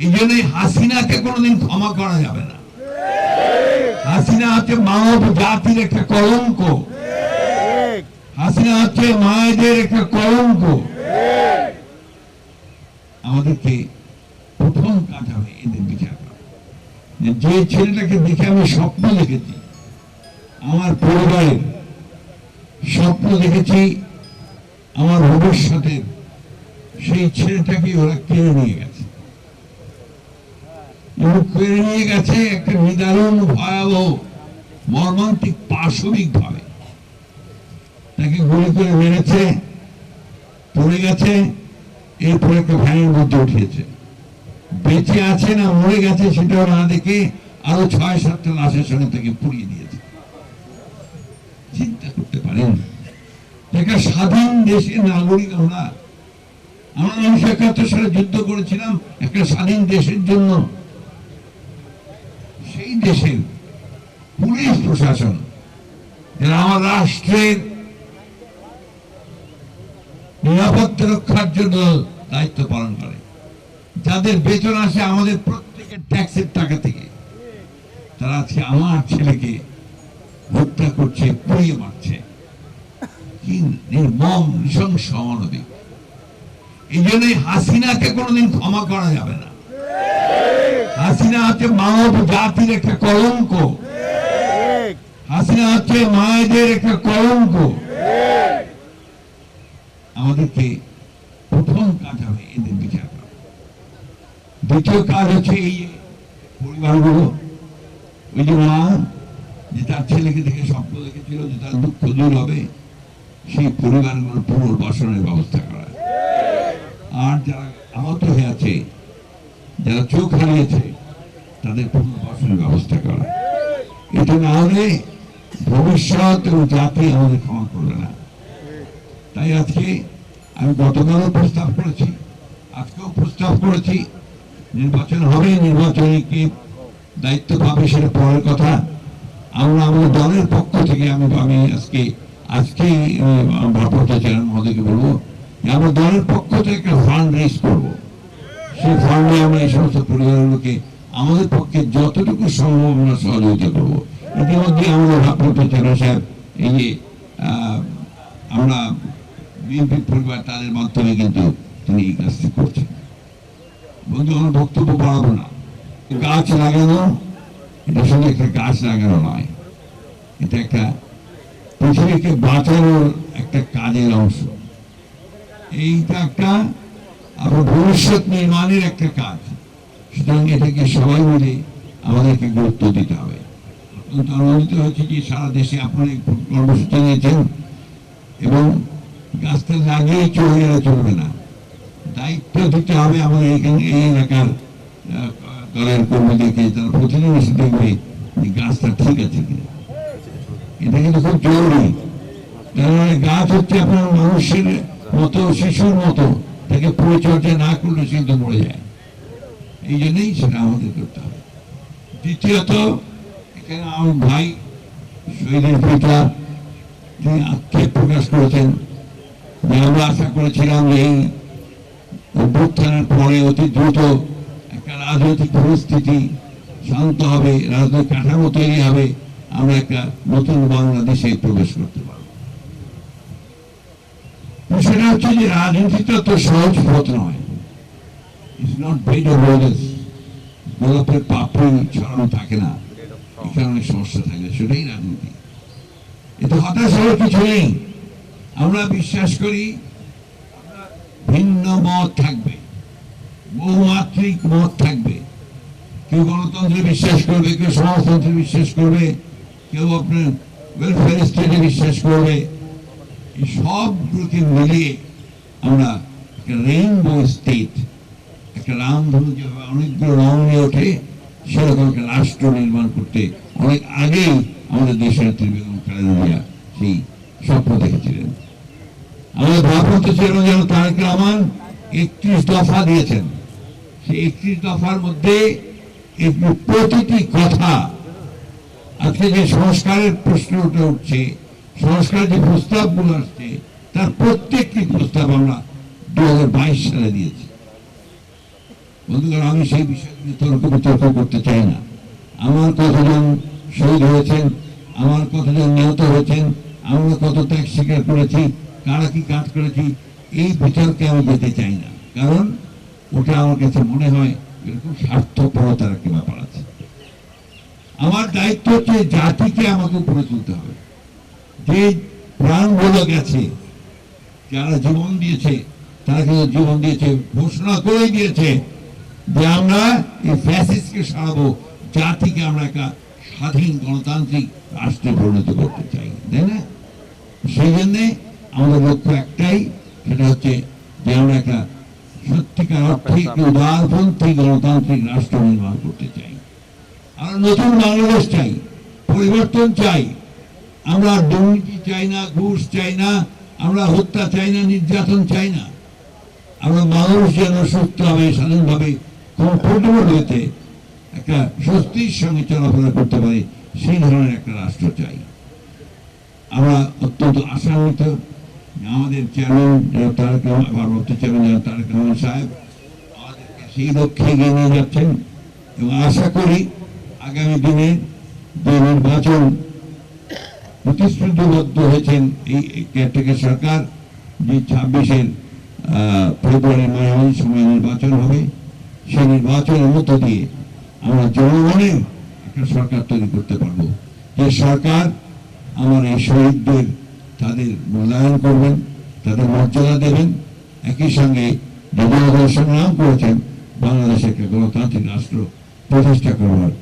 এই জন্যই হাসিনাকে কোনোদিন ক্ষমা করা যাবে না। হাসিনা হচ্ছে মানব জাতির একটা কলঙ্ক। হাসিনা হচ্ছে মায়েদের একটা কলঙ্ক। আমাদেরকে প্রথম কাজ হবে এদের বিচার করা। যে যে ছেলেটাকে দেখে আমি স্বপ্ন দেখেছি, আমার পরিবারের স্বপ্ন দেখেছি, আমার ভবিষ্যতের সেই ছেলেটাকে ওরা কেড়ে নিয়ে গেছে। কেড়ে গেছে একটা নিদারুণ ভয়াবহ মর্মান্তিক পাশবিক ভাবে তাকে গুলি করে মেরেছে, পড়ে গেছে, এরপরে একটা ভ্যানের মধ্যে উঠিয়েছে। বেঁচে আছে না মরে গেছে সেটাও না দেখে আরও ছয়, সাতটা লাশের সঙ্গে তাকে পুড়িয়ে দিয়েছে। চিন্তা করতে পারেন একটা স্বাধীন দেশের নাগরিক আমরা। আমরা উনিশশো একাত্তর সালে যুদ্ধ করেছিলাম একটা স্বাধীন দেশের জন্য। দেশের পুলিশ প্রশাসন, যারা আমার রাষ্ট্রের নিরাপত্তা রক্ষার জন্য দায়িত্ব পালন করে, যাদের বেতন আসে আমাদের প্রত্যেকের ট্যাক্সের টাকা থেকে, তারা আজকে আমার ছেলেকে হত্যা করছে, পুড়িয়ে মারছে। কি নির্মম, নৃশংস, অমানবিক। এই জন্যই হাসিনাকে কোনোদিন ক্ষমা করা যাবে না। হাসিনা হচ্ছে মানব জাতির একটা কলঙ্ক। হাসিনা হচ্ছে মায়েদের একটা কলঙ্ক। আমাদেরকে প্রথম কাজ হবে এদের বিচার করা। দ্বিতীয় কাজ হচ্ছে এই পরিবারগুলো, ওই যে মা, যে তার ছেলেকে দেখে স্বপ্ন দেখেছিল যে তার দুঃখ দূর হবে, সেই পরিবারগুলোর পুনর্বাসনের ব্যবস্থা করা। আর যারা আহত হয়ে আছে, যারা চোখ হারিয়েছে তাদের পুনর্বাসনের ব্যবস্থা করা। এটা না হলে ভবিষ্যৎ এবং জাতি আমাদের ক্ষমা করবে না। তাই আজকে আমি গতকালও প্রস্তাব করেছি, আজকেও প্রস্তাব করেছি, নির্বাচন হবে, নির্বাচনে কি দায়িত্ব পাবে সেটা পরের কথা। আমরা আমাদের দলের পক্ষ থেকে আমি আমি আজকে আজকে ভারপ্রাপ্ত চেয়ারম্যান মহোদয়কে বলব আমরা দলের পক্ষ থেকে একটা ফান্ড রেজ করব। সেই ফান্ডে আমরা এই সমস্ত পরিবারগুলোকে আমাদের পক্ষে যতটুকু সম্ভব আমরা সহযোগিতা করব। ইতিমধ্যে আমাদের ভারপ্রাপ্ত চেয়ারম্যান সাহেব এই যে আমরা বিএনপি পরিবার, তাদের মাধ্যমে কিন্তু তিনি এই কাজটি করছেন। বন্ধু, আমার বক্তব্য বাড়াবো না। গাছ লাগানো, এটা শুধু একটা গাছ লাগানো নয়, এটা একটা পৃথিবীকে বাঁচানোর একটা কাজের অংশ। এইটা একটা আপনার ভবিষ্যৎ নির্মাণের একটা কাজ। সুতরাং এটাকে সবাই মিলে আমাদেরকে গুরুত্ব দিতে হবে। অত্যন্ত আনন্দিত হচ্ছে যে সারা দেশে আপনারা এই কর্মসূচি নিয়েছেন এবং গাছটা লাগিয়ে চলে চলবে না। দায়িত্ব দিতে হবে আমাদের এখানে, এই এলাকার দলের কর্মীদেরকে, তারা প্রতিদিন এসে দেখবে গাছটা ঠিক আছে কিনা। এটা কিন্তু খুব জরুরি। কারণ গাছ হচ্ছে আপনার মানুষের মতো, শিশুর মতো। তাকে পরিচর্যা না করলে সে কিন্তু মরে যায়। এই জন্যই সেটা আমাদের করতে হবে। দ্বিতীয়ত, এখানে আমার ভাই শহীদের পিতা, তিনি আক্ষেপ প্রকাশ করেছেন। যে আমরা আশা করেছিলাম যে এই অভ্যুত্থানের পরে অতি দ্রুত একটা রাজনৈতিক পরিস্থিতি শান্ত হবে, রাজনৈতিক কাঠামো তৈরি হবে, আমরা একটা নতুন বাংলাদেশে প্রবেশ করতে পারব। সেটা হচ্ছে যে রাজনীতিটা তো সহজ পথ নয়। ইটস নট বেড অফ গোলাপের পাপড়ি ছড়ানো থাকে না। এখানে সমস্যা থাকে। সেটাই রাজনীতি। এতে হতাশ কিছু নেই। আমরা বিশ্বাস করি ভিন্ন মত থাকবে। বহুমাত্রিক মত থাকবে। কেউ গণতন্ত্রে বিশ্বাস করবে, কেউ সমাজতন্ত্রে বিশ্বাস করবে, কেউ আপনার ওয়েলফেয়ার স্টেটে বিশ্বাস করবে। এই সবগুলোকে মিলিয়ে আমরা রেইনবো স্টেট একটা রামধনু যেভাবে অনেকগুলো রং ওঠে, সেরকম রাষ্ট্র নির্মাণ করতে অনেক আগেই আমাদের দেশের নেত্রী বেগম খালেদা সেই স্বপ্ন দেখেছিলেন। আমাদের ভারপ্রাপ্ত চেয়ারম্যান যেন তারেক রহমান একত্রিশ দফা দিয়েছেন। সেই একত্রিশ দফার মধ্যে প্রতিটি কথা আজকে যে সংস্কারের প্রশ্ন উঠে উঠছে সংস্কার যে প্রস্তাবগুলো আসছে, তার প্রত্যেকটি প্রস্তাব আমরা দু হাজার বাইশ সালে দিয়েছি। বন্ধুগণ আমি সেই বিষয়ে তর্ক বিতর্ক করতে চাই না। আমার কতজন শহীদ হয়েছেন, আমার কতজন নিহত হয়েছেন, আমরা কত ত্যাগ স্বীকার করেছি, কারা কি কাজ করেছি, এই বিতর্কে আমি যেতে চাই না। কারণ ওটা আমার কাছে মনে হয় এরকম স্বার্থপরতার একটা ব্যাপার আছে। আমার দায়িত্ব হচ্ছে জাতিকে আমাকে উপরে তুলতে হবে। যে প্রাণ প্রাণগুলো গেছে, যারা জীবন দিয়েছে, তারা কিন্তু জীবন দিয়েছে, ঘোষণা করে দিয়েছে যে আমরা এই ফ্যাসিস্টকে সারাবো জাতিকে আমরা একটা স্বাধীন গণতান্ত্রিক রাষ্ট্রে পরিণত করতে চাই তাই না? সেই জন্যে আমাদের লক্ষ্য একটাই সেটা হচ্ছে যে আমরা একটা সত্যিকার অর্থে উদারপন্থী গণতান্ত্রিক রাষ্ট্র নির্মাণ করতে চাই। আমরা নতুন বাংলাদেশ চাই পরিবর্তন চাই আমরা দুর্নীতি চাই না ঘুষ চাই না আমরা হত্যা চাই না নির্যাতন চাই না। আমরা মানুষ যেন সুস্থভাবে স্বাধীনভাবে কমফোর্টেবল হইতে একটা স্বস্তির সঙ্গে চলাফেরা করতে পারে, সেই ধরনের একটা রাষ্ট্র চাই। আমরা অত্যন্ত আশান্বিত। আমাদের চেয়ারম্যান যারা তারেক রহমান ভারপ্রাপ্ত চেয়ারম্যান যারা, তারেক রহমান সাহেব, আমাদেরকে সেই লক্ষ্যে এগিয়ে নিয়ে যাচ্ছেন এবং আশা করি আগামী দিনে যে নির্বাচন প্রতিশ্রুতিবদ্ধ হয়েছেন এই কেয়ারটেকার সরকার, যে ছাব্বিশের ফেব্রুয়ারি মাঝামাঝি সময় নির্বাচন হবে সেই নির্বাচনের মধ্য দিয়ে আমরা জনগণের একটা সরকার তৈরি করতে পারব। যে সরকার আমার এই শহীদদের তাদের মূল্যায়ন করবেন, তাদের মর্যাদা দেবেন, একই সঙ্গে যে জনগণ সংগ্রাম করেছেন, বাংলাদেশে একটা গণতান্ত্রিক রাষ্ট্র প্রতিষ্ঠা করবার